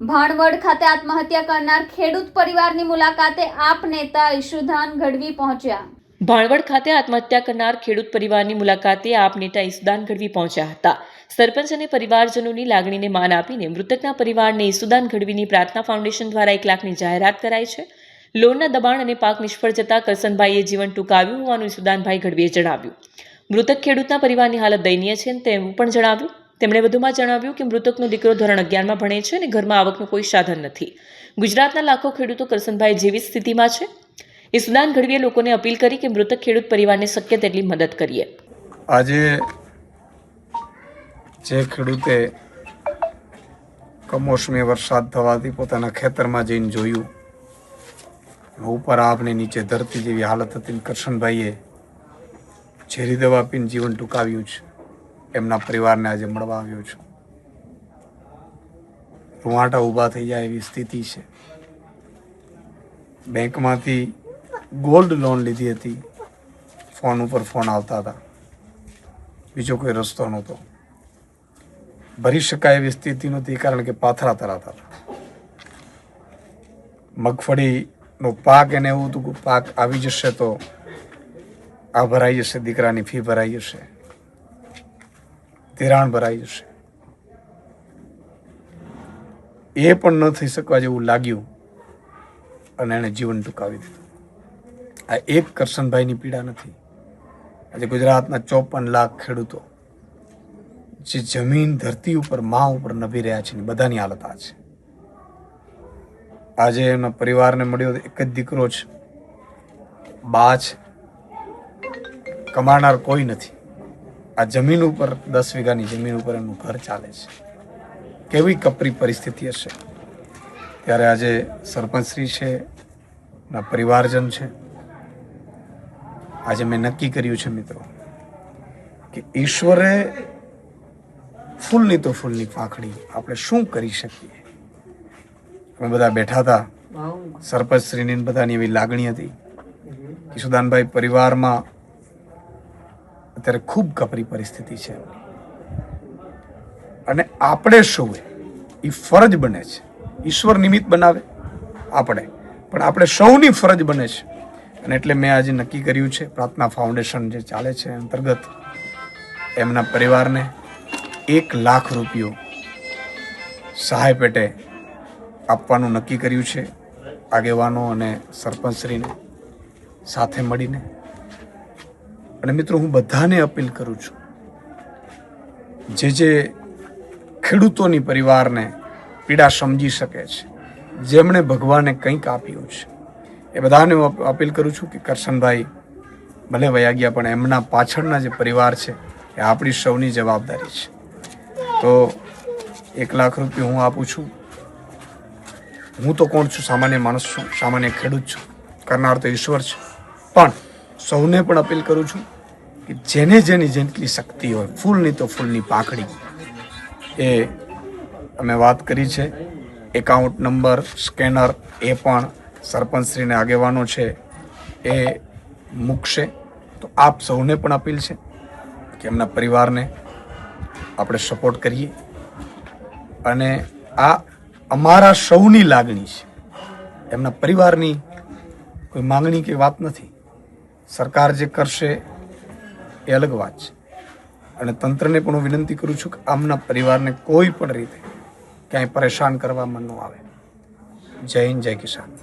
ભાણવડ ખાતે આત્મહત્યા કરનાર ખેડૂત પરિવારની મુલાકાતે આપ નેતા ઈશુદાન ગઢવી પહોંચ્યા. ભાણવડ ખાતે આત્મહત્યા કરનાર ખેડૂત પરિવારની મુલાકાતે આપ નેતા ઈસુદાન ગઢવી પહોંચ્યા હતા. સરપંચ અને પરિવારજનોની લાગણીને માન આપીને મૃતકના પરિવારને ઈસુદાન ગઢવીની પ્રાર્થના ફાઉન્ડેશન દ્વારા એક લાખની જાહેરાત કરાઈ છે. લોનના દબાણ અને પાક નિષ્ફળ જતા કરસનભાઈએ જીવન ટૂંકાવ્યું હોવાનું ઈસુદાનભાઈ ગઢવીએ જણાવ્યું. મૃતક ખેડૂતના પરિવારની હાલત દયનીય છે તેવું પણ જણાવ્યું. તેમણે વધુમાં જણાવ્યું કે મૃતકનો દીકરો ધોરણ અગિયારમાં ભણે છે અને ઘરમાં આવકનું કોઈ સાધન નથી. ગુજરાતના લાખો ખેડૂતો કરસનભાઈ જેવી સ્થિતિમાં છે. ઈસુદાન ગઢવીએ લોકોને અપીલ કરી કે મૃતક ખેડૂત પરિવારને શક્ય તેટલી મદદ કરીએ. આજે જે ખેડૂતે કમોસમી વરસાદ થવાથી પોતાના ખેતરમાં જઈને જોયું ઉપર આપને નીચે ધરતી જેવી હાલત હતી કરશનભાઈએ ઝેરી દવા પીને જીવન ટૂંકાવ્યું છે. એમના પરિવારને આજે મળવા આવ્યો છું. રૂવાટા ઊભા થઈ જાય એવી સ્થિતિ છે. બેંકમાંથી ગોલ્ડ લોન લીધી હતી. ફોન ઉપર ફોન આવતા હતા. બીજો કોઈ રસ્તો નહોતો. ભરી શકાય એવી સ્થિતિ નહોતી કારણ કે પાથરા તરાતા હતા. મગફળીનો પાક એને એવું હતું કે પાક આવી જશે તો આ ભરાઈ જશે, દીકરાની ફી ભરાઈ જશે. ધિરાણ ભરાઈ જશે એ પણ ન થઈ શકવા જેવું લાગ્યું અને એણે જીવન ટૂંકાવી દીધું. આ એક કરશનભાઈની પીડા નથી. આજે ગુજરાતના ચોપન લાખ ખેડૂતો જે જમીન, ધરતી ઉપર, મા ઉપર નભી રહ્યા છે બધાની હાલત આ છે. આજે એમના પરિવારને મળ્યો એક જ દીકરો છે. બા છે. કમાનાર કોઈ નથી. આ જમીન ઉપર દસ વીઘાની જમીન ઉપર એમનું ઘર ચાલે છે. કેવી કપરી પરિસ્થિતિ હશે? ત્યારે આજે સરપંચશ્રી છે ના પરિવારજન છે. આજે મેં નક્કી કર્યું છે મિત્રો કે ઈશ્વરે ફૂલની તો ફૂલની પાંખડી આપણે શું કરી શકીએ? અમે બધા બેઠા હતા સરપંચશ્રીની બધાની એવી લાગણી હતી કિશોદાનભાઈ પરિવારમાં અત્યારે ખૂબ કપરી પરિસ્થિતિ છે. અને આપણે સૌએ એ ફરજ બને છે. ઈશ્વર નિમિત્ત બનાવે આપણે, પણ આપણે સૌની ફરજ બને છે. અને એટલે મેં આજે નક્કી કર્યું છે, પ્રાર્થના ફાઉન્ડેશન જે ચાલે છે અંતર્ગત, એમના પરિવારને એક લાખ રૂપિયો સહાય પેટે આપવાનું નક્કી કર્યું છે. આગેવાનો અને સરપંચશ્રીને સાથે મળીને અને મિત્રો, હું બધાને અપીલ કરું છું, જે જે ખેડૂતોની પરિવારને પીડા સમજી શકે છે, જેમણે ભગવાને કંઈક આપ્યું છે, એ બધાને હું અપીલ કરું છું કે કરશનભાઈ, ભલે વયા ગયા, પણ એમના પાછળના જે પરિવાર છે, એ આપણી સૌની જવાબદારી છે. તો એક લાખ રૂપિયા હું આપું છું. હું તો કોણ છું? સામાન્ય માણસ છું, સામાન્ય ખેડૂત છું. કરનાર તો ઈશ્વર છે. પણ સૌને પણ અપીલ કરું છું કે જેને જેની જેટલી શક્તિ હોય, ફૂલની તો ફૂલની પાંખડી. એ અમે વાત કરી છે. એકાઉન્ટ નંબર, સ્કેનર, એ પણ સરપંચશ્રીને આગેવાનો છે. એ મૂકશે. તો આપ સૌને પણ અપીલ છે કે એમના પરિવારને આપણે સપોર્ટ કરીએ. અને આ અમારા સૌની લાગણી છે. એમના પરિવારની કોઈ માંગણી કે વાત નથી. સરકાર જે કરશે એ અલગ વાત છે. અને તંત્રને પણ હું વિનંતી કરું છું કે આમના પરિવારને કોઈ પણ રીતે ક્યાંય પરેશાન કરવામાં ન આવે. જય હિન્દ, જય કિસાન.